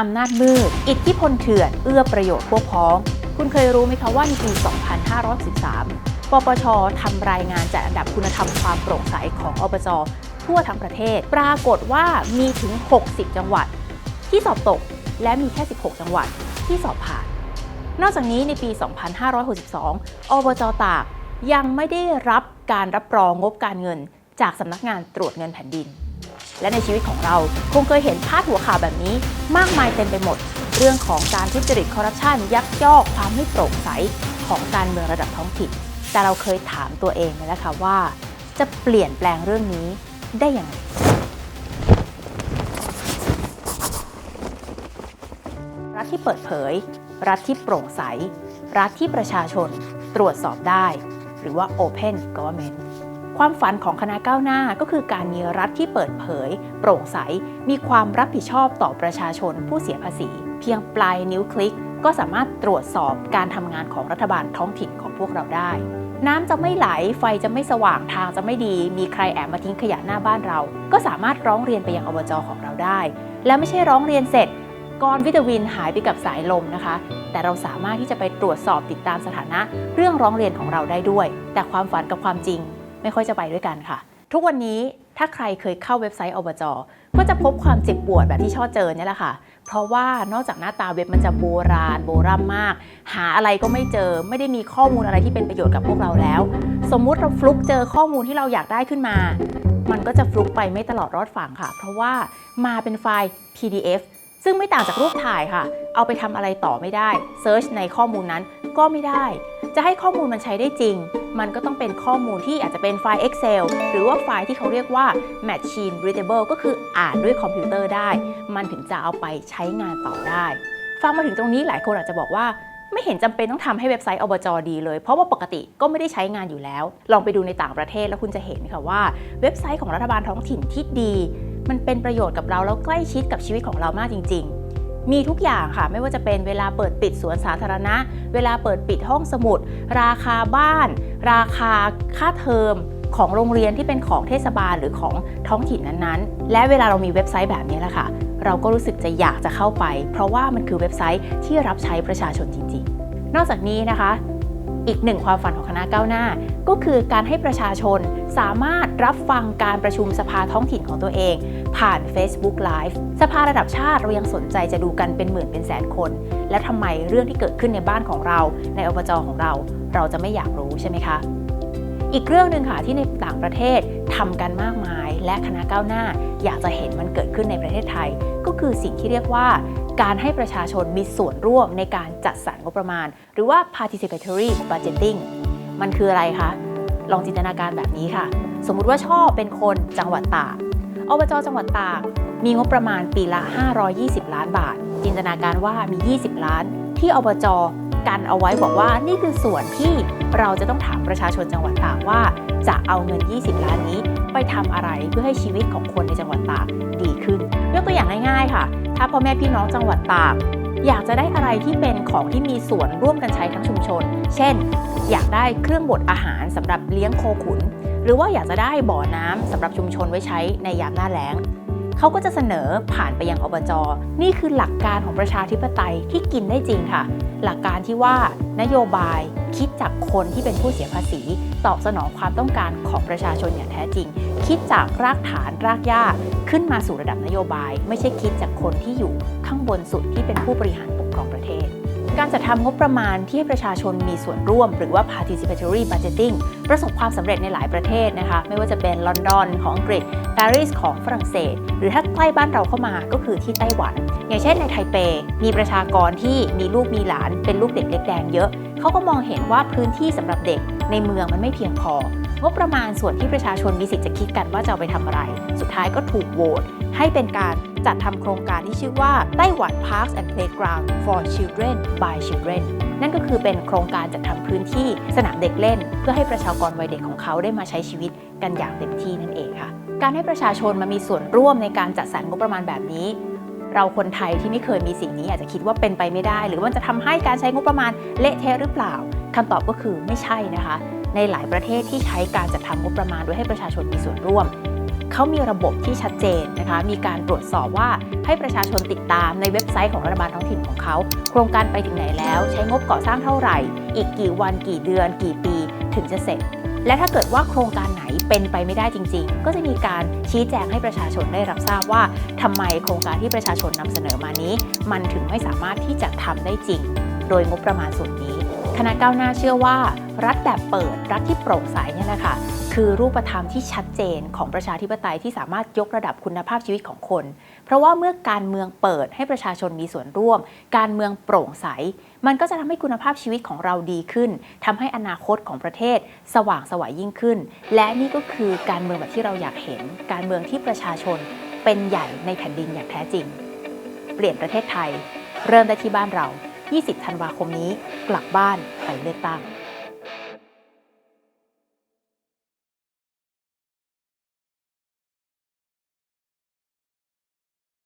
อำนาจมืด อิทธิพลเถื่อน เอื้อประโยชน์พวกพ้อง คุณเคยรู้ไหมคะว่าในปี 2513 ปปชทำรายงานจัดอันดับคุณธรรมความโปร่งใสของอบจทั่วทั้งประเทศ ปรากฏว่ามีถึง 60 จังหวัด ที่สอบตกและมีแค่ 16 จังหวัดที่สอบผ่าน นอกจากนี้ในปี 2562 อบจตากยังไม่ได้รับการรับรองงบการเงิน จากสำนักงานตรวจเงินแผ่นดิน และในชีวิตของเราคงเคยเห็นพาดหัวข่าวแบบนี้ มากมายเต็มไปหมด เรื่องของการทุจริตคอร์รัปชันยักยอกความไม่โปร่งใสของการเมืองระดับท้องถิ่นแต่เราเคยถามตัวเองเลยนะคะว่า จะเปลี่ยนแปลงเรื่องนี้ได้อย่างไรรัฐที่เปิดเผย รัฐที่โปร่งใส รัฐที่ประชาชนตรวจสอบได้ หรือว่า Open Government ความฝันของคณะก้าวหน้าก็คือการมีรัฐที่เปิดเผย โปร่งใส มีความรับผิดชอบต่อประชาชนผู้เสียภาษี เพียงปลายนิ้วคลิก ก็สามารถตรวจสอบการทำงานของรัฐบาลท้องถิ่นของพวกเราได้ น้ำจะไม่ไหล ไฟจะไม่สว่าง ทางจะไม่ดี มีใครแอบมาทิ้งขยะหน้าบ้านเรา ก็สามารถร้องเรียนไปยังอบจของเราได้ แล้วไม่ใช่ร้องเรียนเสร็จก้อนวิตามินหายไปกับสายลมนะคะ แต่เราสามารถที่จะไปตรวจสอบติดตามสถานะ เรื่องร้องเรียนของเราได้ด้วย แต่ความฝันกับความจริง ไม่ค่อยจะไปด้วยกันค่ะ ทุกวันนี้ถ้าใครเคยเข้าเว็บไซต์อบจก็จะพบความเจ็บปวดแบบที่ช่อเจอเนี่ยแหละค่ะ เพราะว่านอกจากหน้าตาเว็บมันจะโบราณ โบราณมาก หาอะไรก็ไม่เจอ ไม่ได้มีข้อมูลอะไรที่เป็นประโยชน์กับพวกเราแล้ว สมมุติเราฟลุกเจอข้อมูลที่เราอยากได้ขึ้นมา มันก็จะฟลุกไปไม่ตลอดรอดฝั่งค่ะ เพราะว่ามาเป็นไฟล์ PDF ซึ่งไม่ต่างจากรูปถ่ายค่ะ เอาไปทำอะไรต่อไม่ได้เซิร์ชในข้อมูลนั้นก็ไม่ได้ จะให้ข้อมูลมันใช้ได้จริง มันก็ต้องเป็นข้อมูลที่อาจจะเป็นไฟล์ Excel หรือว่าไฟล์ที่เขาเรียกว่า Machine Readable ก็คืออ่านด้วยคอมพิวเตอร์ได้ มันถึงจะเอาไปใช้งานต่อได้ ฟังมาถึงตรงนี้หลายคนอาจจะบอกว่าไม่เห็นจำเป็นต้องทำให้เว็บไซต์อบจดีเลย เพราะว่าปกติก็ไม่ได้ใช้งานอยู่แล้ว ลองไปดูในต่างประเทศแล้วคุณจะเห็นค่ะว่า เว็บไซต์ของรัฐบาลท้องถิ่นที่ดี มันเป็นประโยชน์กับเราแล้วใกล้ชิดกับชีวิตของเรามากจริง ๆ มีทุกอย่างค่ะ ไม่ว่าจะเป็นเวลาเปิดปิดสวนสาธารณะ เวลาเปิดปิดห้องสมุด ราคาบ้าน ราคาค่าเทอมของโรงเรียนที่เป็นของเทศบาลหรือของท้องถิ่นนั้นๆ และเวลาเรามีเว็บไซต์แบบนี้แหละค่ะ เราก็รู้สึกจะอยากจะเข้าไป เพราะว่ามันคือเว็บไซต์ที่รับใช้ประชาชนจริง ๆ นอกจากนี้นะคะ อีกหนึ่งความฝันของคณะก้าวหน้า ก็คือการให้ประชาชนสามารถรับฟังการประชุมสภาท้องถิ่นของตัวเอง ผ่าน Facebook Live สภาระดับชาติเรายังสนใจจะดูกันเป็นหมื่นเป็นแสนคน และทำไมเรื่องที่เกิดขึ้นในบ้านของเรา ในอบจของเรา เราจะไม่อยากรู้ใช่ไหมคะ อีกเรื่องหนึ่งค่ะที่ในต่างประเทศทำกันมากมาย และคณะก้าวหน้า อยากจะเห็นมันเกิดขึ้นในประเทศไทย ก็คือสิ่งที่เรียกว่า การให้ประชาชนมีส่วนร่วมในการจัดสรรงบประมาณ หรือว่า participatory budgeting มันคืออะไรคะ ลองจินตนาการแบบนี้ค่ะ สมมุติว่าช่อเป็นคนจังหวัดตากอบจจังหวัดตากมีงบประมาณปีละ 520 ล้านบาท จินตนาการว่ามี 20 ล้าน ที่อบจกันเอาไว้บอกว่านี่คือส่วนที่เราจะต้องถามประชาชนจังหวัดตากว่า จะเอาเงิน 20 ล้านนี้ ไปทำอะไรเพื่อให้ชีวิตของคนในจังหวัดตากดีขึ้นยกตัวอย่างง่ายๆค่ะ ถ้าพ่อแม่พี่น้องจังหวัดตากอยากจะได้อะไรที่เป็นของที่มีส่วนร่วมกันใช้ทั้งชุมชน เช่น อยากได้เครื่องบดอาหารสำหรับเลี้ยงโคขุน หรือว่าอยากจะได้บ่อน้ำสำหรับชุมชนไว้ใช้ในยามหน้าแล้ง เขาก็จะเสนอผ่านไปยังอบจนี่คือหลักการของประชาธิปไตยที่กินได้จริงค่ะ หลักการที่ว่านโยบายคิดจากคนที่เป็นผู้เสียภาษี ตอบสนองความต้องการของประชาชนอย่างแท้จริง คิดจากรากฐานรากหญ้าขึ้นมาสู่ระดับนโยบาย ไม่ใช่คิดจากคนที่อยู่ข้างบนสุดที่เป็นผู้บริหารปกครองประเทศการจัดทำงบประมาณที่ให้ประชาชนมีส่วนร่วม หรือว่า participatory budgeting ประสบความสำเร็จในหลายประเทศนะคะ ไม่ว่าจะเป็นลอนดอนของอังกฤษ ปารีสของฝรั่งเศส หรือถ้าใกล้บ้านเราเข้ามาก็คือที่ไต้หวัน อย่างเช่นในไทเป มีประชากรที่มีลูกมีหลาน เป็นลูกเด็กเล็กแดงเยอะ เขาก็มองเห็นว่าพื้นที่สำหรับเด็กในเมืองมันไม่เพียงพองบประมาณส่วนที่ประชาชนมีสิทธิ์จะคิดกันว่าจะเอาไปทำอะไร สุดท้ายก็ถูกโหวตให้เป็นการจัดทำโครงการที่ชื่อว่าไต้หวัน Parks and Playground for Children by Children นั่นก็คือเป็นโครงการจัดทำพื้นที่สนามเด็กเล่น เพื่อให้ประชากรวัยเด็กของเขาได้มาใช้ชีวิตกันอย่างเต็มที่นั่นเองค่ะ การให้ประชาชนมามีส่วนร่วมในการจัดสรรงบประมาณแบบนี้ เราคนไทยที่ไม่เคยมีสิ่งนี้อาจจะคิดว่าเป็นไปไม่ได้ หรือว่ามันจะทำให้การใช้งบประมาณเละเทะหรือเปล่าคำตอบก็คือไม่ใช่นะคะ ในหลายประเทศที่ใช้การจัดทำงบประมาณโดยให้ประชาชนมีส่วนร่วมเขามีระบบที่ชัดเจนนะคะ มีการตรวจสอบว่าให้ประชาชนติดตามในเว็บไซต์ของรัฐบาลท้องถิ่นของเขา โครงการไปถึงไหนแล้ว ใช้งบก่อสร้างเท่าไหร่ อีกกี่วันกี่เดือน กี่ปี ถึงจะเสร็จ และถ้าเกิดว่าโครงการไหนเป็นไปไม่ได้จริง ๆ ก็จะมีการชี้แจงให้ประชาชนได้รับทราบว่าทำไมโครงการที่ประชาชนนำเสนอมานี้ มันถึงไม่สามารถที่จะทำได้จริง โดยงบประมาณส่วนนี้คณะก้าวหน้าเชื่อว่า รัฐแบบเปิดรัฐที่โปร่งใสเนี่ยแหละค่ะคือรูปธรรมที่ชัดเจนของประชาธิปไตยที่สามารถยกระดับคุณภาพชีวิตของคน เพราะว่าเมื่อการเมืองเปิดให้ประชาชนมีส่วนร่วม การเมืองโปร่งใส มันก็จะทำให้คุณภาพชีวิตของเราดีขึ้นทำให้อนาคตของประเทศสว่างสวัยยิ่งขึ้น และนี่ก็คือการเมืองแบบที่เราอยากเห็น การเมืองที่ประชาชนเป็นใหญ่ในแผ่นดินอย่างแท้จริง เปลี่ยนประเทศไทย เริ่มได้ที่บ้านเรา 20 ธันวาคมนี้ กลับบ้านไปเลือกตั้ง